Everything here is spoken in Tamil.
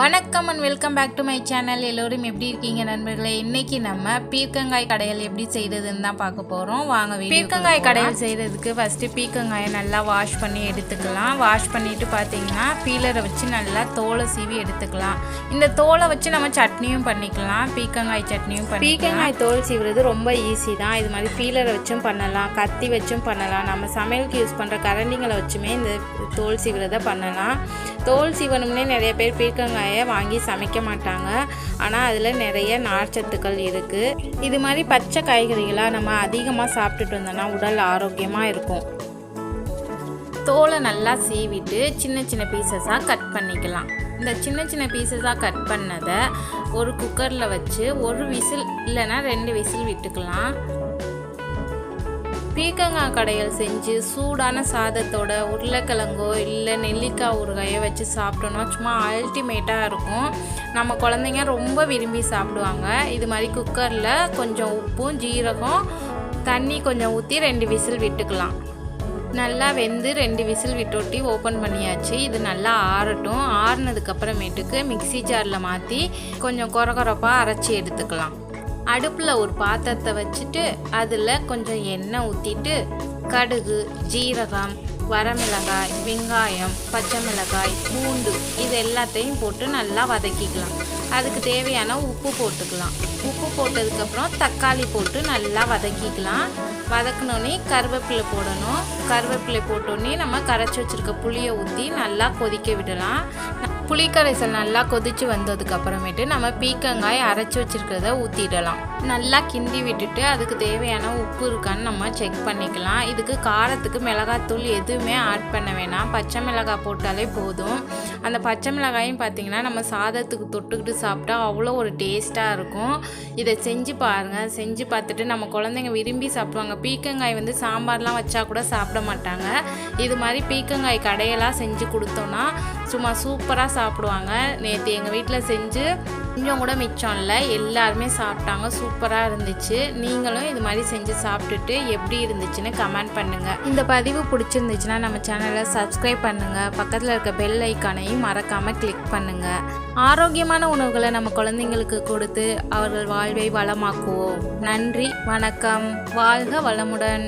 வணக்கம் and welcome back to my channel எல்லோரும் எப்படி இருக்கீங்க நண்பர்களே? இன்னைக்கு நம்ம பீர்க்கங்காய் கடையல் எப்படி செய்யறதுன்னு தான் பார்க்க போகிறோம் வாங்க பீர்க்கங்காய் கடையல் செய்கிறதுக்கு ஃபஸ்ட்டு பீர்க்கங்காயை நல்லா வாஷ் பண்ணி எடுத்துக்கலாம். வாஷ் பண்ணிட்டு பார்த்தீங்கன்னா பீலரை வச்சு நல்லா தோலை சீவி எடுத்துக்கலாம். இந்த தோலை வச்சு நம்ம சட்னியும் பண்ணிக்கலாம். பீர்க்கங்காய் சட்னியும் பண்ணி பீர்க்கங்காய் தோல் சீவுறது ரொம்ப ஈஸி தான். இது மாதிரி பீலரை வச்சும் பண்ணலாம். கத்தி வச்சும் பண்ணலாம். நம்ம சமையலுக்கு யூஸ் பண்ணுற கரண்டிங்களை வச்சுமே இந்த தோல் சீவுறதை பண்ணலாம். தோல் சீவனம்னே நிறைய பேர் பீர்க்கங்காயை வாங்கி சமைக்க மாட்டாங்க. ஆனால் அதில் நிறைய நார்ச்சத்துக்கள் இருக்குது இது மாதிரி பச்சை காய்கறிகளாக நம்ம அதிகமாக சாப்பிட்டுட்டு வந்தோம்னா உடல் ஆரோக்கியமாக இருக்கும். தோலை நல்லா சீவிட்டு சின்ன சின்ன பீசஸாக கட் பண்ணிக்கலாம். இந்த சின்ன சின்ன பீசஸாக கட் பண்ணதை ஒரு குக்கரில் வச்சு ஒரு விசில் இல்லைன்னா ரெண்டு விசில் விட்டுக்கலாம். பீக்கங்காய் கடையில் செஞ்சு சூடான சாதத்தோட உருளைக்கிழங்கோ இல்லை நெல்லிக்காய் ஊறுகாயோ வச்சு சாப்பிட்டோன்னா சும்மா அல்டிமேட்டாக இருக்கும். நம்ம குழந்தைங்க ரொம்ப விரும்பி சாப்பிடுவாங்க. இது மாதிரி குக்கரில் கொஞ்சம் உப்பும் ஜீரகம் தண்ணி கொஞ்சம் ஊற்றி ரெண்டு விசில் விட்டுக்கலாம். நல்லா வெந்து ரெண்டு விசில் விட்டொட்டி ஓப்பன் பண்ணியாச்சு. இது நல்லா ஆறட்டும். ஆறுனதுக்கப்புறமேட்டுக்கு மிக்ஸி ஜாரில் மாற்றி கொஞ்சம் கொர கொரப்பாக அரைச்சி எடுத்துக்கலாம். அடுப்பில் ஒரு பாத்திரத்தை வச்சுட்டு அதில் கொஞ்சம் எண்ணெய் ஊற்றிட்டு கடுகு ஜீரகம் வரமிளகாய் வெங்காயம் பச்சை மிளகாய் பூண்டு இது எல்லாத்தையும் போட்டு நல்லா வதக்கிக்கலாம். அதுக்கு தேவையான உப்பு போட்டுக்கலாம். உப்பு போட்டதுக்கப்புறம் தக்காளி போட்டு நல்லா வதக்கிக்கலாம். வதக்கினோடனே கருவேப்பிலை போடணும். கருவேப்பிலை போட்டோடனே நம்ம கரைச்சி வச்சுருக்க புளியை ஊற்றி நல்லா கொதிக்க விடலாம். புளிக்கரைசல் நல்லா கொதிச்சு வந்ததுக்கு அப்புறமேட்டு நம்ம பீக்கங்காய் அரைச்சி வச்சிருக்கிறத ஊற்றிடலாம் நல்லா கிண்டி விட்டுட்டு அதுக்கு தேவையான உப்பு இருக்கான்னு நம்ம செக் பண்ணிக்கலாம். இதுக்கு காரத்துக்கு மிளகாத்தூள் எதுவுமே ஆட் பண்ண வேணாம். பச்சை மிளகாய் போட்டாலே போதும். அந்த பச்சை மிளகாயும் பார்த்தீங்கன்னா நம்ம சாதத்துக்கு தொட்டுக்கிட்டு சாப்பிட்டா அவ்வளோ ஒரு டேஸ்ட்டாக இருக்கும். இதை செஞ்சு பாருங்கள் செஞ்சு பார்த்துட்டு நம்ம குழந்தைங்க விரும்பி சாப்பிடுவாங்க. பீக்கங்காய் வந்து சாம்பார்லாம் வச்சா கூட சாப்பிட மாட்டாங்க. இது மாதிரி பீக்கங்காய் கடையெல்லாம் செஞ்சு கொடுத்தோன்னா சும்மா சூப்பராக சாப்பிடுவாங்க. நேற்று எங்கள் வீட்டில் செஞ்சு கொஞ்சம் கூட மிச்சம் இல்லை. எல்லாருமே சாப்பிட்டாங்க. சூப்பராக இருந்துச்சு. நீங்களும் இது மாதிரி செஞ்சு சாப்பிட்டுட்டு எப்படி இருந்துச்சுன்னு கமெண்ட் பண்ணுங்கள் இந்த பதிவு பிடிச்சிருந்துச்சுன்னா நம்ம சேனலை சப்ஸ்கிரைப் பண்ணுங்கள் பக்கத்தில் இருக்க பெல் ஐக்கானையும் மறக்காமல் கிளிக் பண்ணுங்கள் ஆரோக்கியமான உணவுகளை நம்ம குழந்தைங்களுக்கு கொடுத்து அவர்கள் வாழ்வை வளமாக்குவோம். நன்றி. வணக்கம். வாழ்க வளமுடன்.